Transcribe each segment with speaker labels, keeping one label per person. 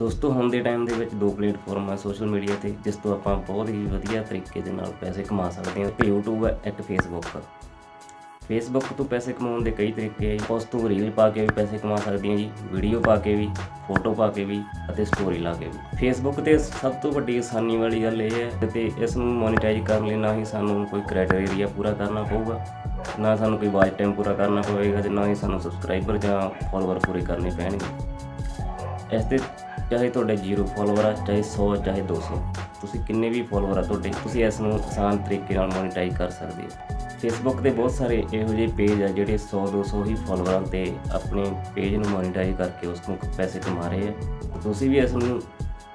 Speaker 1: ਦੋਸਤੋ, ਹੁਣ ਦੇ ਟਾਈਮ ਦੇ ਵਿੱਚ ਦੋ ਪਲੇਟਫਾਰਮ ਆ ਸੋਸ਼ਲ ਮੀਡੀਆ ਤੇ, ਜਿਸ ਤੋਂ ਆਪਾਂ ਬਹੁਤ ਹੀ ਵਧੀਆ ਤਰੀਕੇ ਦੇ ਨਾਲ ਪੈਸੇ ਕਮਾ ਸਕਦੇ ਹਾਂ। ਇੱਕ YouTube ਹੈ ਇੱਕ Facebook ਫੇਸਬੁੱਕ ਤੋਂ ਪੈਸੇ ਕਮਾਉਣ ਦੇ ਕਈ ਤਰੀਕੇ ਆ ਜੀ। ਉਸ ਤੋਂ ਰੀਲ ਪਾ ਕੇ ਵੀ ਪੈਸੇ ਕਮਾ ਸਕਦੇ ਹਾਂ ਜੀ ਵੀਡੀਓ ਪਾ ਕੇ ਵੀ ਫੋਟੋ ਪਾ ਕੇ ਵੀ ਅਤੇ ਸਟੋਰੀ ਲਾ ਕੇ ਵੀ। ਫੇਸਬੁੱਕ ਤੇ ਸਭ ਤੋਂ ਵੱਡੀ ਆਸਾਨੀ ਵਾਲੀ ਗੱਲ ਇਹ ਹੈ ਤੇ ਇਸ ਨੂੰ ਮੋਨੀਟਾਈਜ਼ ਕਰਨ ਲਈ ਨਾ ਹੀ ਸਾਨੂੰ ਕੋਈ ਕ੍ਰਾਈਟੇਰੀਆ ਪੂਰਾ ਕਰਨਾ ਪਊਗਾ, ਨਾ ਸਾਨੂੰ ਕੋਈ ਵਾਚ ਟਾਈਮ ਪੂਰਾ ਕਰਨਾ ਪਵੇਗਾ ਤੇ ਨਾ ਹੀ ਸਾਨੂੰ ਸਬਸਕ੍ਰਾਈਬਰ ਜਾਂ ਫਾਲੋਅਰ ਪੂਰੇ ਕਰਨੇ ਪੈਣਗੇ। ਇਸ ਤੇ ਚਾਹੇ ਤੁਹਾਡੇ 0 ਫਾਲੋਅਰ ਆ, ਚਾਹੇ 100 ਚਾਹੇ 200 ਤੁਸੀਂ ਕਿੰਨੇ ਵੀ ਫਾਲੋਅਰ ਆ ਤੁਹਾਡੇ, ਤੁਸੀਂ ਇਸ ਨੂੰ ਆਸਾਨ ਤਰੀਕੇ ਨਾਲ ਮੋਨੀਟਾਈਜ਼ ਕਰ ਸਕਦੇ ਹੋ। ਫੇਸਬੁੱਕ ਤੇ ਬਹੁਤ ਸਾਰੇ ਇਹੋ ਜਿਹੇ ਪੇਜ ਆ ਜਿਹੜੇ 100 200 ਹੀ ਫਾਲੋਅਰਾਂ ਤੇ ਆਪਣੇ ਪੇਜ ਨੂੰ ਮੋਨੀਟਾਈਜ਼ ਕਰਕੇ ਉਸ ਤੋਂ ਪੈਸੇ ਕਮਾ ਰਹੇ ਆ। ਤੁਸੀਂ ਵੀ ਇਸ ਨੂੰ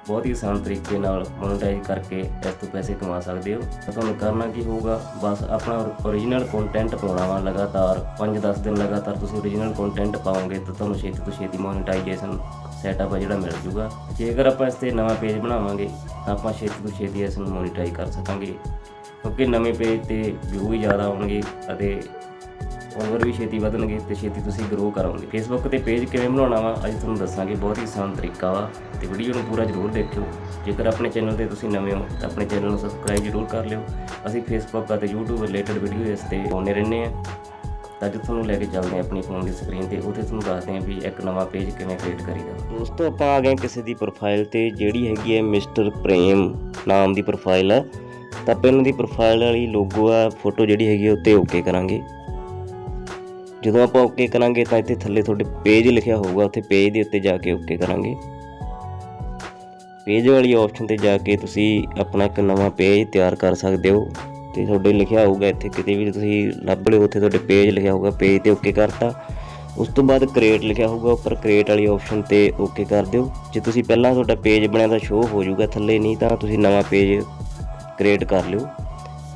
Speaker 1: ਬਹੁਤ ਹੀ ਆਸਾਨ ਤਰੀਕੇ ਨਾਲ ਮੋਨੇਟਾਈਜ਼ ਕਰਕੇ ਇਸ ਤੋਂ ਪੈਸੇ ਕਮਾ ਸਕਦੇ ਹੋ। ਤਾਂ ਤੁਹਾਨੂੰ ਕਰਨਾ ਕੀ ਹੋਊਗਾ, ਬਸ ਆਪਣਾ ਓਰੀਜਨਲ ਕੰਟੈਂਟ ਪਾਉਣਾ ਵਾ ਲਗਾਤਾਰ। 5-10 ਦਿਨ ਲਗਾਤਾਰ ਤੁਸੀਂ ਓਰੀਜਨਲ ਕੰਟੈਂਟ ਪਾਓਗੇ ਤਾਂ ਤੁਹਾਨੂੰ ਛੇਤੀ ਤੋਂ ਛੇਤੀ ਮੋਨੇਟਾਈਜੇਸ਼ਨ ਸੈਟਅਪ ਆ ਜਿਹੜਾ ਮਿਲ ਜੂਗਾ। ਜੇਕਰ ਆਪਾਂ ਇਸ ਤੇ ਨਵਾਂ ਪੇਜ ਬਣਾਵਾਂਗੇ, ਤਾਂ ਆਪਾਂ ਛੇਤੀ ਤੋਂ ਛੇਤੀ ਇਸ ਨੂੰ ਮੋਨੀਟਾਈਜ਼ ਕਰ ਸਕਾਂਗੇ। ਕਿਉਂਕਿ ਨਵੇਂ ਪੇਜ ਤੇ ਵਿਊ ਵੀ ਜ਼ਿਆਦਾ ਆਉਣਗੇ ਅਤੇ ਫੋਲੋਅਰ ਵੀ ਛੇਤੀ ਵਧਣਗੇ ਤੇ ਛੇਤੀ ਤੁਸੀਂ ਗਰੋ ਕਰੋਗੇ। ਫੇਸਬੁੱਕ ਤੇ ਪੇਜ ਕਿਵੇਂ ਬਣਾਉਣਾ ਵਾ, ਅੱਜ ਤੁਹਾਨੂੰ ਦੱਸਾਂਗੇ। ਬਹੁਤ ਹੀ ਆਸਾਨ ਤਰੀਕਾ ਵਾ ਤੇ ਵੀਡੀਓ ਨੂੰ ਪੂਰਾ ਜ਼ਰੂਰ ਦੇਖਿਓ। ਜੇਕਰ ਆਪਣੇ ਚੈਨਲ ਤੇ ਤੁਸੀਂ ਨਵੇਂ ਹੋ, ਤਾਂ ਆਪਣੇ ਚੈਨਲ ਨੂੰ ਸਬਸਕ੍ਰਾਈਬ ਜ਼ਰੂਰ ਕਰ ਲਿਓ। ਅਸੀਂ ਫੇਸਬੁੱਕ ਅਤੇ YouTube ਰਿਲੇਟਡ ਵੀਡੀਓ ਇਸ ਤੇ ਪਾਉਂਦੇ ਰਹਿੰਦੇ ਆ ਤਾਂ ਅੱਜ ਤੁਹਾਨੂੰ ਲੈ ਕੇ ਚੱਲਦੇ ਹਾਂ ਆਪਣੀ ਫੋਨ ਦੀ ਸਕਰੀਨ ਤੇ, ਉੱਥੇ ਤੁਹਾਨੂੰ ਦੱਸਦੇ ਹਾਂ ਵੀ ਇੱਕ ਨਵਾਂ ਪੇਜ ਕਿਵੇਂ ਕ੍ਰੀਏਟ ਕਰੀਦਾ। ਦੋਸਤੋ, ਆਪਾਂ ਆ ਗਏ ਕਿਸੇ ਦੀ ਪ੍ਰੋਫਾਈਲ ਤੇ, ਜਿਹੜੀ ਹੈਗੀ ਹੈ ਮਿਸਟਰ ਪ੍ਰੇਮ ਨਾਮ ਦੀ ਪ੍ਰੋਫਾਈਲ ਆ। ਤਾਂ ਆਪਾਂ ਇਹਨਾਂ ਦੀ ਪ੍ਰੋਫਾਈਲ ਵਾਲੀ ਲੋਗੋ ਆ ਫੋਟੋ ਜਿਹੜੀ ਹੈਗੀ ਆ, ਉੱਤੇ ਓਕੇ ਕਰਾਂਗੇ। ਜਦੋਂ ਆਪਾਂ ਓਕੇ ਕਰਾਂਗੇ, ਤਾਂ ਇੱਥੇ ਥੱਲੇ ਤੁਹਾਡੇ ਪੇਜ ਲਿਖਿਆ ਹੋਊਗਾ, ਉੱਥੇ ਪੇਜ ਦੇ ਉੱਤੇ ਜਾ ਕੇ ਓਕੇ ਕਰਾਂਗੇ। ਪੇਜ ਵਾਲੀ ਆਪਸ਼ਨ ਤੇ ਜਾ ਕੇ ਤੁਸੀਂ ਆਪਣਾ ਇੱਕ ਨਵਾਂ ਪੇਜ ਤਿਆਰ ਕਰ ਸਕਦੇ ਹੋ। ਤੇ ਤੁਹਾਡੇ ਲਿਖਿਆ ਹੋਊਗਾ, ਇੱਥੇ ਕਿਤੇ ਵੀ ਤੁਸੀਂ ਲੱਭ ਲਿਓ, ਉੱਥੇ ਤੁਹਾਡੇ ਪੇਜ ਲਿਖਿਆ ਹੋਊਗਾ ਪੇਜ ਤੇ ਓਕੇ ਕਰਤਾ। ਉਸ ਤੋਂ ਬਾਅਦ ਕ੍ਰੀਏਟ ਲਿਖਿਆ ਹੋਊਗਾ, ਉੱਪਰ ਕ੍ਰੀਏਟ ਵਾਲੀ ਆਪਸ਼ਨ ਤੇ ਓਕੇ ਕਰ ਦਿਓ। ਜੇ ਤੁਸੀਂ ਪਹਿਲਾਂ ਤੁਹਾਡਾ ਪੇਜ ਬਣਿਆ ਤਾਂ ਸ਼ੋਅ ਹੋ ਜਾਊਗਾ, ਥੱਲੇ ਨਹੀਂ ਤਾਂ ਤੁਸੀਂ ਨਵਾਂ ਪੇਜ ਕ੍ਰੀਏਟ ਕਰ ਲਿਓ।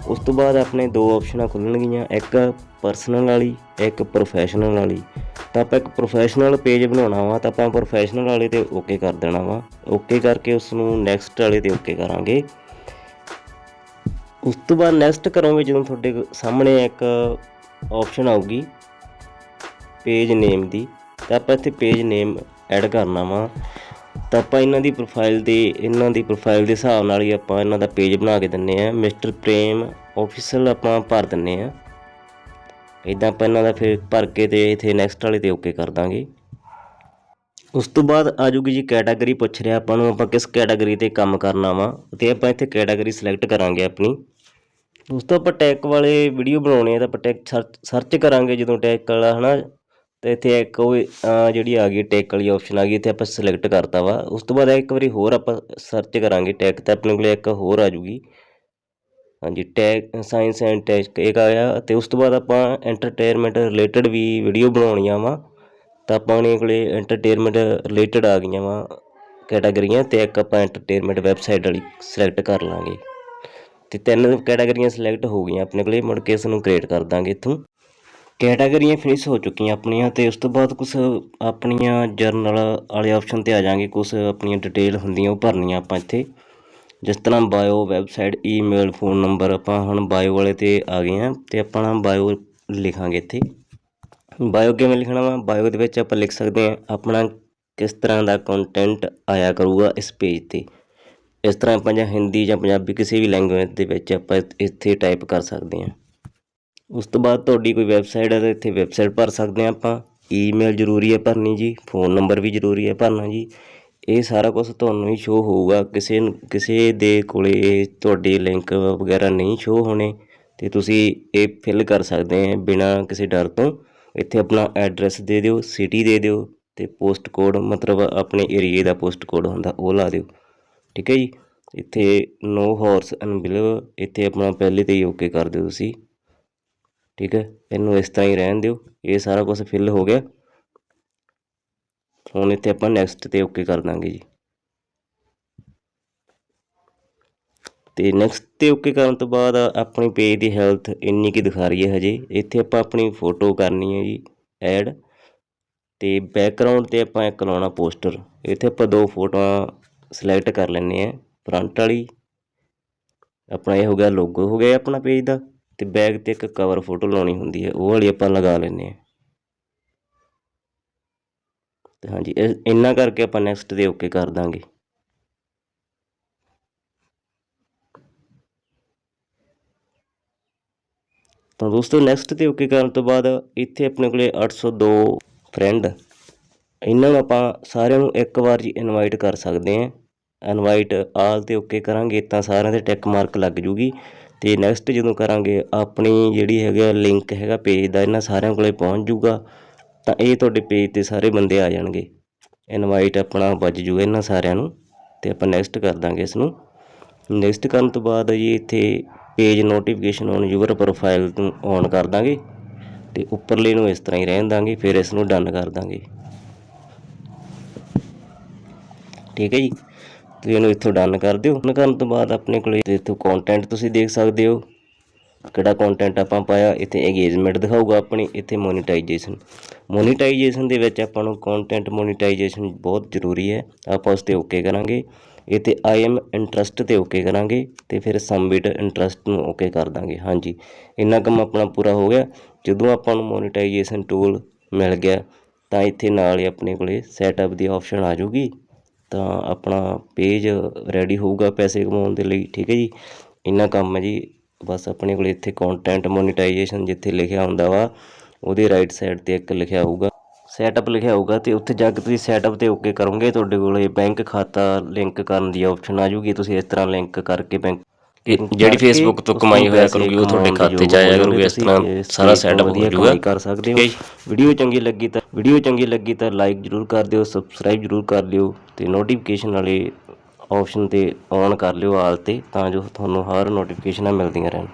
Speaker 1: ਉਸ ਤੋਂ ਬਾਅਦ ਆਪਣੇ ਦੋ ਆਪਸ਼ਨਾਂ ਖੁੱਲਣਗੀਆਂ, ਇੱਕ ਪਰਸਨਲ ਵਾਲੀ, ਇੱਕ ਪ੍ਰੋਫੈਸ਼ਨਲ ਵਾਲੀ। ਤਾਂ ਆਪਾਂ ਇੱਕ ਪ੍ਰੋਫੈਸ਼ਨਲ ਪੇਜ ਬਣਾਉਣਾ ਵਾ, ਤਾਂ ਆਪਾਂ ਪ੍ਰੋਫੈਸ਼ਨਲ ਵਾਲੇ ਤੇ ਓਕੇ ਕਰ ਦੇਣਾ ਵਾ। ਓਕੇ ਕਰਕੇ ਉਸ ਨੂੰ ਨੈਕਸਟ ਵਾਲੇ ਤੇ ਓਕੇ ਕਰਾਂਗੇ। ਉਸ ਤੋਂ ਬਾਅਦ ਨੈਕਸਟ ਕਰੋਗੇ ਜਦੋਂ ਤੁਹਾਡੇ ਸਾਹਮਣੇ ਇੱਕ ਆਪਸ਼ਨ ਆਊਗੀ ਪੇਜ ਨੇਮ ਦੀ, ਤਾਂ ਆਪਾਂ ਇੱਥੇ ਪੇਜ ਨੇਮ ਐਡ ਕਰਨਾ ਵਾ। ਤਾਂ ਆਪਾਂ ਇਹਨਾਂ ਦੀ ਪ੍ਰੋਫਾਈਲ ਦੇ, ਇਹਨਾਂ ਦੀ ਪ੍ਰੋਫਾਈਲ ਦੇ ਹਿਸਾਬ ਨਾਲ ਹੀ ਆਪਾਂ ਇਹਨਾਂ ਦਾ ਪੇਜ ਬਣਾ ਕੇ ਦਿੰਨੇ ਆ। ਮਿਸਟਰ ਪ੍ਰੇਮ ਆਫੀਸ਼ੀਅਲ ਆਪਾਂ ਭਰ ਦਿੰਨੇ ਆ। ਇਦਾਂ ਆਪਾਂ ਇਹਨਾਂ ਦਾ ਫਿਰ ਭਰ ਕੇ ਤੇ ਇੱਥੇ ਨੈਕਸਟ ਵਾਲੇ ਤੇ ਓਕੇ ਕਰ ਦਾਂਗੇ। ਉਸ ਤੋਂ ਬਾਅਦ ਆ ਜੂਗੀ ਜੀ ਕੈਟਾਗਰੀ ਪੁੱਛ ਰਿਹਾ ਆਪਾਂ ਨੂੰ, ਆਪਾਂ ਕਿਸ ਕੈਟਾਗਰੀ ਤੇ ਕੰਮ ਕਰਨਾ ਵਾ, ਤੇ ਆਪਾਂ ਇੱਥੇ ਕੈਟਾਗਰੀ ਸਿਲੈਕਟ ਕਰਾਂਗੇ ਆਪਣੀ। ਦੋਸਤੋ ਆਪਾਂ ਟੈਕ ਵਾਲੇ ਵੀਡੀਓ ਬਣਾਉਣੇ ਆ, ਤਾਂ ਆਪਾਂ ਟੈਕ ਸਰਚ ਕਰਾਂਗੇ ਜਦੋਂ ਟੈਕ ਵਾਲਾ, ਹਨਾ? ਤੇ ਇੱਥੇ ਇੱਕ ਉਹ ਜਿਹੜੀ ਆ ਗਈ ਟੈਕ ਵਾਲੀ ਆਪਸ਼ਨ ਆ ਗਈ, ਇੱਥੇ ਆਪਾਂ ਸਿਲੈਕਟ ਕਰਤਾ ਵਾ। ਉਸ ਤੋਂ ਬਾਅਦ ਇੱਕ ਵਾਰੀ ਹੋਰ ਆਪਾਂ ਸਰਚ ਕਰਾਂਗੇ ਟੈਕ ਤਾਂ ਆਪਣੇ ਕੋਲੇ ਇੱਕ ਹੋਰ ਆ ਜੂਗੀ। ਹਾਂਜੀ ਟੈਕ ਸਾਇੰਸ ਐਂਡ ਟੈਕ ਇੱਕ ਆਇਆ ਤੇ ਉਸ ਤੋਂ ਬਾਅਦ ਆਪਾਂ ਐਂਟਰਟੇਨਮੈਂਟ ਰਿਲੇਟਡ ਵੀ ਵੀਡੀਓ ਬਣਾਉਣੀਆਂ ਵਾ। ਤਾਂ ਆਪਾਂ ਨੇ ਕੋਲੇ ਐਂਟਰਟੇਨਮੈਂਟ ਰਿਲੇਟਡ ਆ ਗਈਆਂ ਵਾ ਕੈਟਾਗਰੀਆਂ ਤੇ ਇੱਕ ਆਪਾਂ ਐਂਟਰਟੇਨਮੈਂਟ ਵੈਬਸਾਈਟ ਵਾਲੀ ਸਿਲੈਕਟ ਕਰ ਲਾਂਗੇ। ਤੇ ਤਿੰਨ ਕੈਟਾਗਰੀਆਂ ਸਿਲੈਕਟ ਹੋ ਗਈਆਂ ਆਪਣੇ ਕੋਲੇ, ਮੁੜ ਕੇ ਇਸ ਨੂੰ ਕ੍ਰੀਏਟ ਕਰ ਦਾਂਗੇ ਇੱਥੋਂ। ਕੈਟਾਗਰੀਆਂ ਫਿਨਿਸ਼ ਹੋ ਚੁੱਕੀਆਂ ਆਪਣੀਆਂ ਤੇ ਉਸ ਤੋਂ ਬਾਅਦ ਕੁਝ ਆਪਣੀਆਂ ਜਰਨਲ ਵਾਲੇ ਆਪਸ਼ਨ ਤੇ ਆ ਜਾਾਂਗੇ ਕੁਝ ਆਪਣੀਆਂ ਡਿਟੇਲ ਹੁੰਦੀਆਂ ਉਹ ਭਰਨੀਆਂ ਆਪਾਂ ਇੱਥੇ। ਜਿਸ ਤਰ੍ਹਾਂ bio website email phone number ਆਪਾਂ ਹੁਣ ਬਾਇਓ ਵਾਲੇ ਤੇ ਆ ਗਏ ਆ ਤੇ ਆਪਣਾ ਬਾਇਓ ਲਿਖਾਂਗੇ ਇੱਥੇ। ਬਾਇਓ ਕਿਵੇਂ ਲਿਖਣਾ ਵਾ? ਬਾਇਓ ਦੇ ਵਿੱਚ ਆਪਾਂ ਲਿਖ ਸਕਦੇ ਆ ਆਪਣਾ ਕਿਸ ਤਰ੍ਹਾਂ ਦਾ ਕੰਟੈਂਟ ਆਇਆ ਕਰੂਗਾ ਇਸ ਪੇਜ ਤੇ। ਇਸ ਤਰ੍ਹਾਂ ਆਪਾਂ ਜਾਂ ਹਿੰਦੀ ਜਾਂ ਪੰਜਾਬੀ ਕਿਸੇ ਵੀ ਲੈਂਗੁਏਜ ਦੇ ਵਿੱਚ ਆਪਾਂ ਇੱਥੇ ਟਾਈਪ ਕਰ ਸਕਦੇ ਹਾਂ। ਉਸ ਤੋਂ ਬਾਅਦ ਤੁਹਾਡੀ ਕੋਈ ਵੈਬਸਾਈਟ ਹੈ ਤਾਂ ਇੱਥੇ ਵੈਬਸਾਈਟ ਭਰ ਸਕਦੇ ਹਾਂ ਆਪਾਂ। ਈਮੇਲ ਜ਼ਰੂਰੀ ਹੈ ਭਰਨੀ ਜੀ ਫੋਨ ਨੰਬਰ ਵੀ ਜ਼ਰੂਰੀ ਹੈ ਭਰਨਾ ਜੀ। ਇਹ ਸਾਰਾ ਕੁਝ ਤੁਹਾਨੂੰ ਹੀ ਸ਼ੋ ਹੋਊਗਾ। ਕਿਸੇ ਕਿਸੇ ਦੇ ਕੋਲੇ ਤੁਹਾਡੇ ਲਿੰਕ ਵਗੈਰਾ ਨਹੀਂ ਸ਼ੋ ਹੋਣੇ, ਤੇ ਤੁਸੀਂ ਇਹ ਫਿਲ ਕਰ ਸਕਦੇ ਆ ਬਿਨਾ ਕਿਸੇ ਡਰ ਤੋਂ। ਇੱਥੇ ਆਪਣਾ ਐਡਰੈਸ ਦੇ ਦਿਓ ਸਿਟੀ ਦੇ ਦਿਓ, ਤੇ ਪੋਸਟ ਕੋਡ ਮਤਲਬ ਆਪਣੇ ਏਰੀਏ ਦਾ ਪੋਸਟ ਕੋਡ ਹੁੰਦਾ ਉਹ ਲਾ ਦਿਓ। ਠੀਕ ਹੈ ਜੀ? ਇੱਥੇ ਨੋ ਹੋਰਸ ਅਨਬਿਲਵ ਇੱਥੇ ਆਪਣਾ ਪਹਿਲੇ ਤੇ ਹੀ ਓਕੇ ਕਰ ਦਿਓ ਤੁਸੀਂ। ਠੀਕ ਹੈ? ਇਹਨੂੰ ਇਸ ਤਰ੍ਹਾਂ ਹੀ ਰਹਿਣ ਦਿਓ। ਇਹ ਸਾਰਾ ਕੁਝ ਫਿਲ ਹੋ ਗਿਆ। ਹੁਣ ਇੱਥੇ ਆਪਾਂ ਨੈਕਸਟ ਤੇ ਓਕੇ ਕਰ ਦਾਂਗੇ ਜੀ। ਤੇ ਨੈਕਸਟ ਤੇ ਓਕੇ ਕਰਨ ਤੋਂ ਬਾਅਦ ਆਪਣੀ ਪੇਜ ਦੀ ਹੈਲਥ ਇੰਨੀ ਕੀ ਦਿਖਾ ਰਹੀ ਹੈ ਹਜੇ। ਇੱਥੇ ਆਪਾਂ ਆਪਣੀ ਫੋਟੋ ਕਰਨੀ ਹੈ ਜੀ ਐਡ ਤੇ ਬੈਕਗ੍ਰਾਉਂਡ ਤੇ ਆਪਾਂ ਇੱਕ ਲਾਉਣਾ ਪੋਸਟਰ ਇੱਥੇ ਆਪਾਂ ਦੋ ਫੋਟੋਆਂ ਸਿਲੈਕਟ ਕਰ ਲੈਂਦੇ ਆ ਫਰੰਟ ਵਾਲੀ। ਆਪਣਾ ਇਹ ਹੋ ਗਿਆ ਲੋਗੋ ਹੋ ਗਿਆ ਆਪਣਾ ਪੇਜ ਦਾ ਤੇ ਬੈਗ ਤੇ ਇੱਕ ਕਵਰ ਫੋਟੋ ਲਾਉਣੀ ਹੁੰਦੀ ਹੈ, ਉਹ ਵਾਲੀ ਆਪਾਂ ਲਗਾ ਲੈਂਦੇ ਆ ਤੇ ਹਾਂਜੀ, ਇਹ- ਇੰਨਾ ਕਰਕੇ ਆਪਾਂ ਨੈਕਸਟ ਤੇ ਓਕੇ ਕਰ ਦਾਂਗੇ। ਤਾਂ ਦੋਸਤੋ ਨੈਕਸਟ ਤੇ ਓਕੇ ਕਰਨ ਤੋਂ ਬਾਅਦ ਇੱਥੇ ਆਪਣੇ ਕੋਲੇ 802 ਫਰੈਂਡ ਇਹਨਾਂ ਨੂੰ ਆਪਾਂ ਸਾਰਿਆਂ ਨੂੰ ਇੱਕ ਵਾਰ ਜੀ ਇਨਵਾਈਟ ਕਰ ਸਕਦੇ ਹਾਂ। ਇਨਵਾਈਟ ਆਲ ਤੇ ਓਕੇ ਕਰਾਂਗੇ ਤਾਂ ਸਾਰਿਆਂ ਦੇ ਟਿਕ ਮਾਰਕ ਲੱਗ ਜੂਗੀ। ਤੇ ਨੈਕਸਟ ਜਦੋਂ ਕਰਾਂਗੇ, ਆਪਣੀ ਜਿਹੜੀ ਹੈਗਾ ਲਿੰਕ ਹੈਗਾ ਪੇਜ ਦਾ, ਇਹਨਾਂ ਸਾਰਿਆਂ ਕੋਲੇ ਪਹੁੰਚ ਜੂਗਾ। ਤਾਂ ਇਹ ਤੁਹਾਡੇ ਪੇਜ ਤੇ ਸਾਰੇ ਬੰਦੇ ਆ ਜਾਣਗੇ। ਇਨਵਾਈਟ ਆਪਣਾ ਵੱਜ ਜੂਗਾ ਇਹਨਾਂ ਸਾਰਿਆਂ ਨੂੰ ਤੇ ਆਪਾਂ ਨੈਕਸਟ ਕਰ ਦਾਂਗੇ ਇਸ ਨੂੰ। ਨੈਕਸਟ ਕਰਨ ਤੋਂ ਬਾਅਦ ਜੀ ਇੱਥੇ page notification on your profile ਨੂੰ ਔਨ ਕਰ ਦਾਂਗੇ। ਤੇ ਉੱਪਰਲੇ ਨੂੰ ਇਸ ਤਰ੍ਹਾਂ ਹੀ ਰਹਿਣ ਦਾਂਗੇ, ਫਿਰ ਇਸ ਨੂੰ ਡਨ ਕਰ ਦਾਂਗੇ। ਠੀਕ ਹੈ ਜੀ? ਤੁਸੀਂ ਇਹਨੂੰ ਇੱਥੋਂ ਡਨ ਕਰ ਦਿਓ। ਡਨ ਕਰਨ ਤੋਂ ਬਾਅਦ ਆਪਣੇ ਕੋਲੇ ਇੱਥੋਂ ਕੰਟੈਂਟ ਤੁਸੀਂ ਦੇਖ ਸਕਦੇ ਹੋ। ਕਿਹੜਾ ਕੰਟੈਂਟ ਆਪਾਂ ਪਾਇਆ, ਇੱਥੇ ਇੰਗੇਜਮੈਂਟ ਦਿਖਾਊਗਾ ਆਪਣੀ, ਇੱਥੇ ਮੋਨੀਟਾਈਜੇਸ਼ਨ ਮੋਨੀਟਾਈਜੇਸ਼ਨ ਦੇ ਵਿੱਚ ਆਪਾਂ ਨੂੰ ਕੰਟੈਂਟ ਮੋਨੀਟਾਈਜੇਸ਼ਨ ਬਹੁਤ ਜ਼ਰੂਰੀ ਹੈ। ਆਪਾਂ ਉਸ ਤੇ ਓਕੇ ਕਰਾਂਗੇ। ਇੱਥੇ ਆਈ ਐਮ ਇੰਟਰਸਟ ਤੇ ਓਕੇ ਕਰਾਂਗੇ ਤੇ ਫਿਰ ਸਬਮਿਟ ਇੰਟਰਸਟ ਨੂੰ ਓਕੇ ਕਰ ਦਾਂਗੇ। ਹਾਂਜੀ। ਇੰਨਾ ਕੰਮ ਆਪਣਾ ਪੂਰਾ ਹੋ ਗਿਆ। ਜਦੋਂ ਆਪਾਂ ਨੂੰ ਮੋਨੀਟਾਈਜੇਸ਼ਨ ਟੂਲ ਮਿਲ ਗਿਆ, ਤਾਂ ਇੱਥੇ ਨਾਲ ਹੀ ਆਪਣੇ ਕੋਲੇ ਸੈਟਅਪ ਦੀ ਆਪਸ਼ਨ ਆ ਜਾਊਗੀ। ਤਾਂ ਆਪਣਾ ਪੇਜ ਰੈਡੀ ਹੋਊਗਾ ਪੈਸੇ ਕਮਾਉਣ ਦੇ ਲਈ, ਠੀਕ ਹੈ ਜੀ? ਇੰਨਾ ਕੰਮ ਹੈ ਜੀ। ਬਸ ਆਪਣੇ ਕੋਲ ਇੱਥੇ ਕੰਟੈਂਟ ਮੋਨੀਟਾਈਜੇਸ਼ਨ ਜਿੱਥੇ ਲਿਖਿਆ ਹੁੰਦਾ ਵਾ, ਉਹਦੇ ਰਾਈਟ ਸਾਈਡ ਤੇ ਇੱਕ ਲਿਖਿਆ ਹੋਊਗਾ। ਸੈਟਅਪ ਲਿਖਿਆ ਹੋਊਗਾ ਤੇ ਉੱਥੇ ਜਾ ਕੇ ਤੁਸੀਂ ਸੈਟਅਪ ਤੇ ਓਕੇ ਕਰੋਗੇ। ਤੁਹਾਡੇ ਕੋਲੇ ਬੈਂਕ ਖਾਤਾ ਲਿੰਕ ਕਰਨ ਦੀ ਆਪਸ਼ਨ ਆ ਜੂਗੀ। ਤੁਸੀਂ ਇਸ ਤਰ੍ਹਾਂ ਲਿੰਕ ਕਰਕੇ ਬੈਂਕ
Speaker 2: ਜਿਹੜੀ Facebook ਤੋਂ ਕਮਾਈ ਹੋਇਆ ਕਰੂਗੀ ਉਹ ਤੁਹਾਡੇ ਖਾਤੇ 'ਚ ਆਇਆ ਕਰੂਗੀ ਇਸ ਤਰ੍ਹਾਂ ਸਾਰਾ setup ਹੋ ਜਾਊਗਾ।
Speaker 1: ਕਰ ਸਕਦੇ
Speaker 2: ਹੈ।
Speaker 1: ਵੀਡੀਓ ਚੰਗੀ ਲੱਗੀ ਤਾਂ ਵੀਡੀਓ ਚੰਗੀ ਲੱਗੀ ਤਾਂ ਲਾਈਕ ਜਰੂਰ ਕਰ ਦਿਓ ਸਬਸਕ੍ਰਾਈਬ ਜਰੂਰ ਕਰ ਲਿਓ ਤੇ ਨੋਟੀਫਿਕੇਸ਼ਨ ਵਾਲੇ ਆਪਸ਼ਨ ਤੇ ਔਨ ਕਰ ਲਿਓ ਆਲ ਤੇ ਤਾਂ ਜੋ ਤੁਹਾਨੂੰ ਹਰ ਨੋਟੀਫਿਕੇਸ਼ਨਾਂ ਮਿਲਦੀਆਂ ਰਹਿਣ।